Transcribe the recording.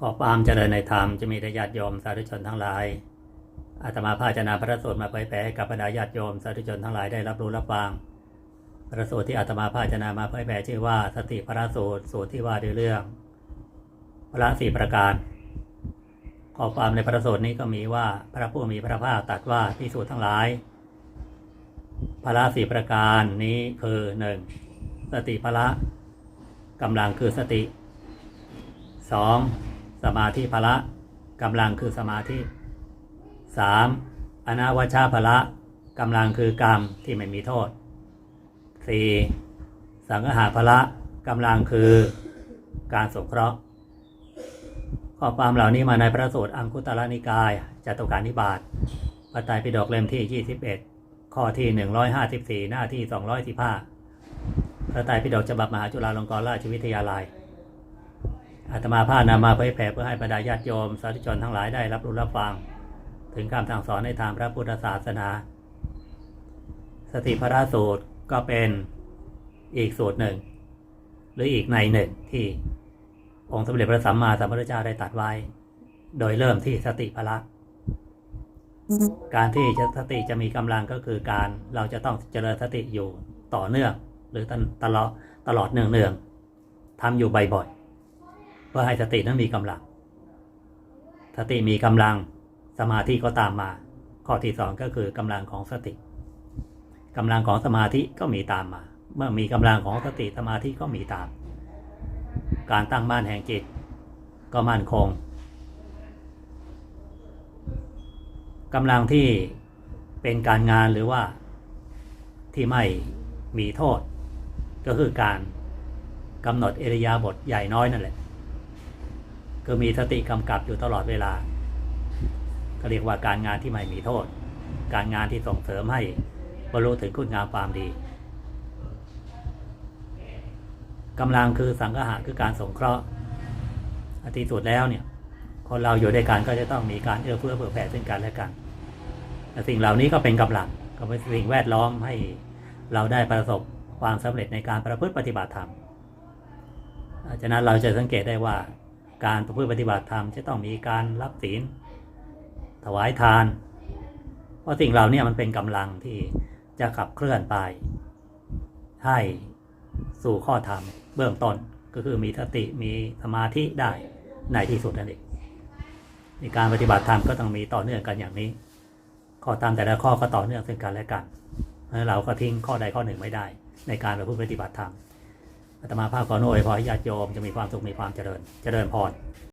ขอความเจริญในธรรมจะมีแต่ญาติโยมสาธุชนทั้งหลาย อาตมาภาจะนำพระสูตรมาเผยแผ่ให้กับบรรดาญาติโยมสาธุชนทั้งหลายได้รับรู้รับฟัง พระสูตรที่อาตมาภาจะนำมาเผยแผ่ชื่อว่าสติพระสูตรสูตรที่ว่าด้วยเรื่อง พระสี่ประการข้อความในพระสูตรนี้ก็มีว่าพระผู้มีพระภาคตรัสว่าพิสูจน์ทั้งหลาย พระสี่ประการนี้คือหนึ่งสติพละกำลังคือสติสอง สมาธิพละกำลังคือสมาธิสามอนาวชาพละกำลังคือกรรมที่ไม่มีโทษสี่สังหาพละกำลังคือการสงเคราะห์ข้อความเหล่านี้มาในพระสูตรอังคุตรนิกายจตุการนิบาตพระไตรปิฎกเล่มที่ 21 ข้อที่ 154 หน้าที่ 215พระไตรปิฎกฉบับมหาจุฬาลงกรณราชวิทยาลัย อาตมาภาพนำมาเผยแผ่เพื่อให้บรรดาญาติโยม สาธุชนทั้งหลายได้รับรู้รับฟัง ถึงคำสั่งสอนในทางพระพุทธศาสนา สติพระสูตรก็เป็นอีกสูตรหนึ่ง หรืออีกในหนึ่งที่องค์สมเด็จพระสัมมาสัมพุทธเจ้าได้ตัดไว้ โดยเริ่มที่สติพละการที่สติจะมีกำลังก็คือการเราจะต้องเจริญสติอยู่ต่อเนื่อง หรือตลอดตลอดเนืองเนืองๆทำอยู่บ่อย พื่อให้สตินั้นมีกำลัง สติมีกำลังสมาธิก็ตามมา ข้อที่สองก็คือกำลังของสติกำลังของสมาธิก็มีตามมา เมื่อมีกำลังของสติสมาธิก็มีตาม การตั้งบ้านแห่งจิต ก็มั่นคงกำลังที่เป็นการงานหรือว่าที่ไม่มีโทษ ก็คือการกำหนดเอริยาบทใหญ่น้อยนั่นแหละ คือมีสติกำกับอยู่ตลอดเวลา ก็เรียกว่าการงานที่ไม่มีโทษ การงานที่ส่งเสริมให้บรรลุถึงคุณงามความดีกำลังคือสังฆะคือการสงเคราะห์อธิสุดแล้วเนี่ย คนเราอยู่ด้วยกันก็จะต้องมีการเอื้อเฟื้อเผื่อแผ่ซึ่งกันและกันแต่สิ่งเหล่านี้ก็เป็นกำลังก็เป็นสิ่งแวดล้อมให้เราได้ประสบความสำเร็จในการประพฤติปฏิบัติธรรมฉะนั้นเราจะสังเกตได้ว่า การประพฤติปฏิบัติธรรมจะต้องมีการรับศีลถวายทาน เพราะสิ่งเหล่านี้มันเป็นกำลังที่จะขับเคลื่อนไป ให้สู่ข้อธรรมเบื้องต้นก็คือมีสติมีสมาธิได้ในที่สุดนั่นเองในการปฏิบัติธรรมก็ต้องมีต่อเนื่องกันอย่างนี้ ข้อตามแต่ละข้อก็ต่อเนื่องซึ่งกันและกันเราก็ทิ้งข้อใดข้อหนึ่งไม่ได้ ในการประพฤติปฏิบัติธรรม อาตมาภาพขอโน้ยพอญาติโยมจะมีความสุขมีความเจริญ เจริญพร